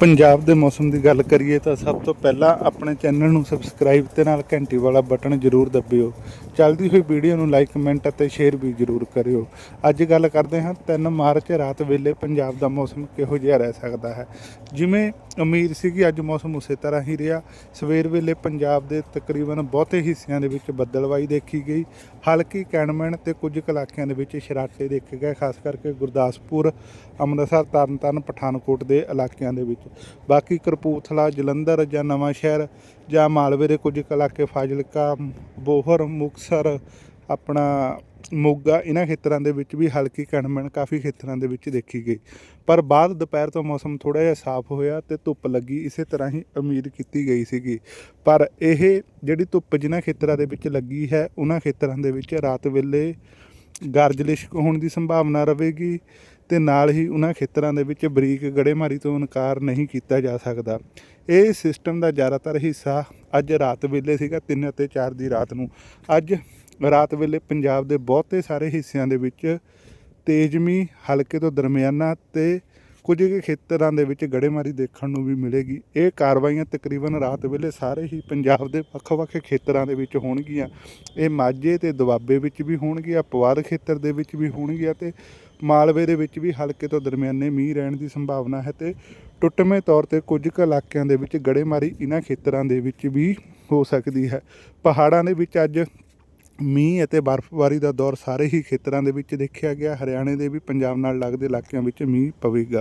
ਪੰਜਾਬ ਦੇ ਮੌਸਮ ਦੀ ਗੱਲ ਕਰੀਏ ਤਾਂ ਸਭ ਤੋਂ ਪਹਿਲਾਂ ਆਪਣੇ ਚੈਨਲ ਨੂੰ ਸਬਸਕ੍ਰਾਈਬ ਤੇ ਨਾਲ ਘੰਟੀ ਵਾਲਾ ਬਟਨ ਜ਼ਰੂਰ ਦਬਿਓ। ਚੱਲਦੀ ਹੋਈ ਵੀਡੀਓ ਨੂੰ ਲਾਈਕ ਕਮੈਂਟ ਅਤੇ ਸ਼ੇਅਰ ਵੀ ਜ਼ਰੂਰ ਕਰਿਓ। ਅੱਜ ਗੱਲ ਕਰਦੇ ਹਾਂ 3 ਮਾਰਚ ਰਾਤ ਵੇਲੇ ਪੰਜਾਬ ਦਾ ਮੌਸਮ ਕਿਹੋ ਜਿਹਾ ਰਹਿ ਸਕਦਾ ਹੈ। ਜਿਵੇਂ ਉਮੀਦ ਸੀ ਕਿ ਅੱਜ ਮੌਸਮ ਉਸੇ ਤਰ੍ਹਾਂ ਹੀ ਰਿਹਾ, ਸਵੇਰ ਵੇਲੇ ਪੰਜਾਬ ਦੇ ਤਕਰੀਬਨ ਬਹੁਤੇ ਹਿੱਸਿਆਂ ਦੇ ਵਿੱਚ ਬੱਦਲਵਾਈ ਦੇਖੀ ਗਈ, ਹਲਕੀ ਕੈਨਮੈਨ ਤੇ ਕੁਝ ਕੁ ਇਲਾਕਿਆਂ ਦੇ ਵਿੱਚ ਸ਼ਰਾਟੇ ਦੇਖੇ ਗਏ, ਖਾਸ ਕਰਕੇ ਗੁਰਦਾਸਪੁਰ, ਅੰਮ੍ਰਿਤਸਰ, ਤਰਨਤਾਰਨ, ਪਠਾਨਕੋਟ ਦੇ ਇਲਾਕਿਆਂ ਦੇ ਵਿੱਚ। ਬਾਕੀ ਕਰਪੂਥਲਾ ਜਲੰਧਰ ਜਾਂ ਨਵਾਂ ਸ਼ਹਿਰ ਜਾਂ ਮਾਲਵੇ ਦੇ ਕੁਝ ਕੁ ਇਲਾਕੇ, ਫਾਜ਼ਿਲਕਾ, ਬੋਹਰ ਮੁਕਸਰ ਆਪਣਾ ਮੋਗਾ, ਇਹਨਾਂ ਖੇਤਰਾਂ ਦੇ ਵਿੱਚ ਵੀ ਹਲਕੀ ਕਣਮਣ ਕਾਫੀ ਖੇਤਰਾਂ ਦੇ ਵਿੱਚ ਦੇਖੀ ਗਈ। ਪਰ ਬਾਅਦ ਦੁਪਹਿਰ ਤੋਂ ਮੌਸਮ ਥੋੜਾ ਜਿਹਾ ਸਾਫ਼ ਹੋਇਆ ਤੇ ਧੁੱਪ ਲੱਗੀ, ਇਸੇ ਤਰ੍ਹਾਂ ਹੀ ਉਮੀਦ ਕੀਤੀ ਗਈ ਸੀਗੀ। ਪਰ ਇਹ ਜਿਹੜੀ ਧੁੱਪ ਜਿਨ੍ਹਾਂ ਖੇਤਰਾਂ ਦੇ ਵਿੱਚ ਲੱਗੀ ਹੈ, ਉਹਨਾਂ ਖੇਤਰਾਂ ਦੇ ਵਿੱਚ ਰਾਤ ਵੇਲੇ ਗਰਜ ਲਿਸ਼ਕ ਹੋਣ ਦੀ ਸੰਭਾਵਨਾ ਰਹੇਗੀ ਤੇ ਨਾਲ ਹੀ ਉਹਨਾਂ ਖੇਤਰਾਂ ਦੇ ਵਿੱਚ ਬਰੀਕ ਗੜੇਮਾਰੀ ਤੋਂ ਇਨਕਾਰ ਨਹੀਂ ਕੀਤਾ ਜਾ ਸਕਦਾ। ਇਹ ਸਿਸਟਮ ਦਾ ਜ਼ਿਆਦਾਤਰ ਹਿੱਸਾ ਅੱਜ ਰਾਤ ਵੇਲੇ ਸੀਗਾ 3 ਅਤੇ 4 ਦੀ ਰਾਤ ਨੂੰ। ਅੱਜ ਰਾਤ ਵੇਲੇ ਪੰਜਾਬ ਦੇ ਬਹੁਤੇ ਸਾਰੇ ਹਿੱਸਿਆਂ ਦੇ ਵਿੱਚ ਤੇਜ਼ ਮੀਂਹ, ਹਲਕੇ ਤੋਂ ਦਰਮਿਆਨਾ ਤੇ ਕੁਝ ਕੁ ਖੇਤਰਾਂ ਦੇ ਵਿੱਚ ਗੜੇਮਾਰੀ ਦੇਖਣ ਨੂੰ ਵੀ ਮਿਲੇਗੀ। ਇਹ ਕਾਰਵਾਈਆਂ ਤਕਰੀਬਨ ਰਾਤ ਵੇਲੇ ਸਾਰੇ ਹੀ ਪੰਜਾਬ ਦੇ ਵੱਖ-ਵੱਖ ਖੇਤਰਾਂ ਦੇ ਵਿੱਚ ਹੋਣਗੀਆਂ। ਇਹ ਮਾਝੇ ਤੇ ਦੁਆਬੇ ਵਿੱਚ ਵੀ ਹੋਣਗੀਆਂ ਪਵਾਰ ਖੇਤਰ ਦੇ ਵਿੱਚ ਵੀ ਹੋਣਗੀਆਂ ਤੇ ਮਾਲਵੇ ਦੇ ਵਿੱਚ ਵੀ ਹਲਕੇ ਤੋਂ ਦਰਮਿਆਨੇ ਮੀਂਹ ਰਹਿਣ ਦੀ ਸੰਭਾਵਨਾ ਹੈ ਤੇ ਟੁੱਟਵੇਂ ਤੌਰ ਤੇ ਕੁਝ ਕੁ ਇਲਾਕਿਆਂ ਦੇ ਵਿੱਚ ਗੜੇਮਾਰੀ ਇਹਨਾਂ ਖੇਤਰਾਂ ਦੇ ਵਿੱਚ ਵੀ ਹੋ ਸਕਦੀ ਹੈ। ਪਹਾੜਾਂ ਦੇ ਵਿੱਚ ਅੱਜ ਮੀਂਹ ਅਤੇ ਬਰਫ਼ਬਾਰੀ ਦਾ ਦੌਰ ਸਾਰੇ ਹੀ ਖੇਤਰਾਂ ਦੇ ਵਿੱਚ ਦੇਖਿਆ ਗਿਆ। ਹਰਿਆਣੇ ਦੇ ਵੀ ਪੰਜਾਬ ਨਾਲ ਲੱਗਦੇ ਇਲਾਕਿਆਂ ਵਿੱਚ ਮੀਂਹ ਪਵੇਗਾ।